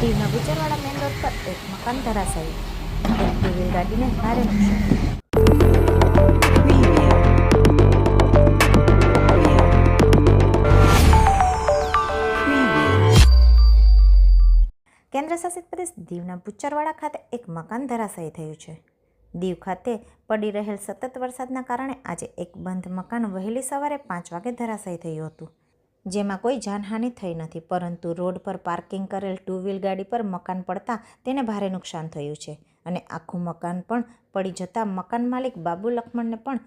ગુજરવાડા main road પર એક મકાન ધરાશાયું. એક ટુ ગાડીને ભારે કેન્દ્રશાસિત પ્રદેશ દીવના બુચરવાડા ખાતે એક મકાન ધરાશાયી થયું છે. દીવ ખાતે પડી રહેલ સતત વરસાદના કારણે આજે એક બંધ મકાન વહેલી સવારે પાંચ વાગે ધરાશાયી થયું હતું. જેમાં કોઈ જાનહાનિ થઈ નથી, પરંતુ રોડ પર પાર્કિંગ કરેલ ટુ વ્હીલ ગાડી પર મકાન પડતા તેને ભારે નુકસાન થયું છે. અને આખું મકાન પણ પડી જતાં મકાન માલિક બાબુ લક્ષ્મણને પણ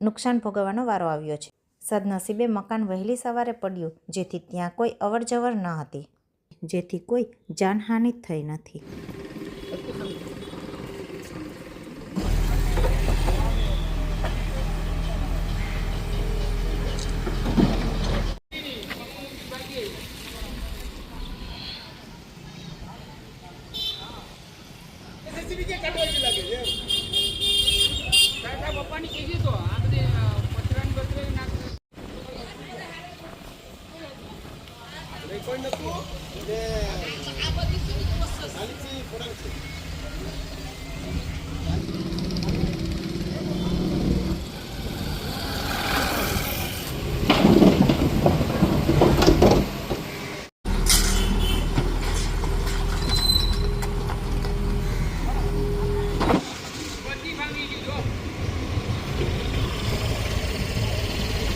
નુકસાન ભોગવવાનો વારો આવ્યો છે. સદનસીબે મકાન વહેલી સવારે પડ્યું, જેથી ત્યાં કોઈ અવરજવર ન હતી, જેથી કોઈ જાનહાનિ થઈ નથી. પપ્પાની કીધી તો આ બધી પચરાન બચરાન નાખ બધી ભાંગી ગઈ જો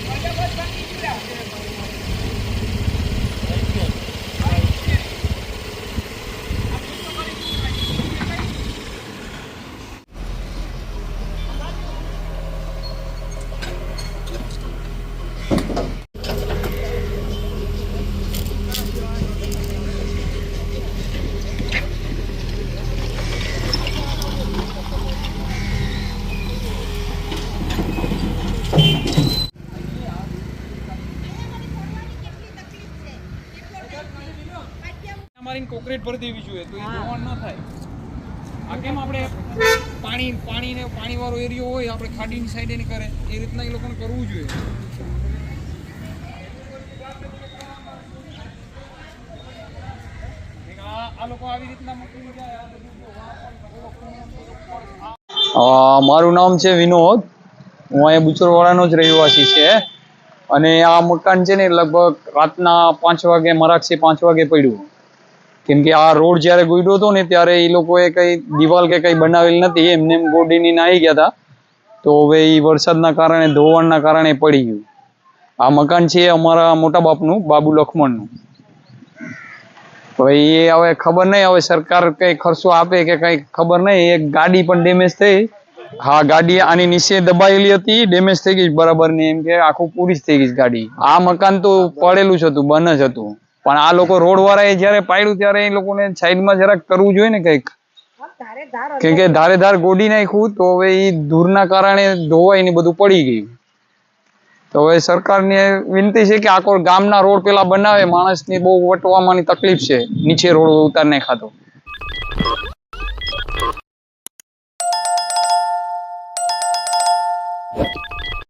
બધે બધ ભાંગી ગયું લા. અમારી કોકરેટ ભરી દેવી જોઈએ તો એ ધોવાણ ન થાય. આ કેમ આપણે પાણી પાણી ને પાણી વાળો એરિયો હોય આપણે ખાડીની સાઈડ ને કરે એ રીતના એ લોકોને કરવું જોઈએ. આ આ લોકો આવી રીતના જાય અ, મારું નામ છે વિનોદ. હું અહીંયા બુચરવાડાનો જ રહેવાસી છે. અને આ મકાન છે ને લગભગ રાતના પાંચ વાગે મરાક્ષી પાંચ વાગે પડ્યું. કેમ કે આ રોડ જ્યારે ગુડ્યો હતો ને ત્યારે એ લોકોએ કઈ દિવાલ કે કંઈ બનાવેલ નથી, એમને એમ ગોડીની આવી ગયા હતા. તો હવે એ વરસાદના કારણે, ધોવાણના કારણે પડી ગયું. આ મકાન છે અમારા મોટા બાપનું, બાબુ લખમણનું. હવે એ હવે ખબર નહીં, હવે સરકાર કંઈ ખર્ચો આપે કે કંઈ ખબર નહીં, એક ગાડી પણ ડેમેજ થઈ. હા, ગાડી આની નીચે દબાયેલી હતી ડેમેજ થઈ ગઈ બરાબરની એમ કે આખું પૂરી જ થઈ ગઈ ગાડી. આ મકાન તો પડેલું જ હતું બંધ જ હતું. પણ આ લોકો રોડ વાળા એ જયારે પાડ્યું ત્યારે એ લોકોને સાઈડમાં જરાક કરવું જોઈએ ને કંઈક. કેમ કે ધારે ધાર ગોડી નાખ્યું તો હવે એ ધૂળના કારણે ધોવાઈ ને બધું પડી ગયું. તો હવે સરકારને વિનંતી છે કે આખો ગામના રોડ પેલા બનાવે, માણસની બહુ વટવામાંની તકલીફ છે, નીચે રોડ ઉતાર નાખાતો.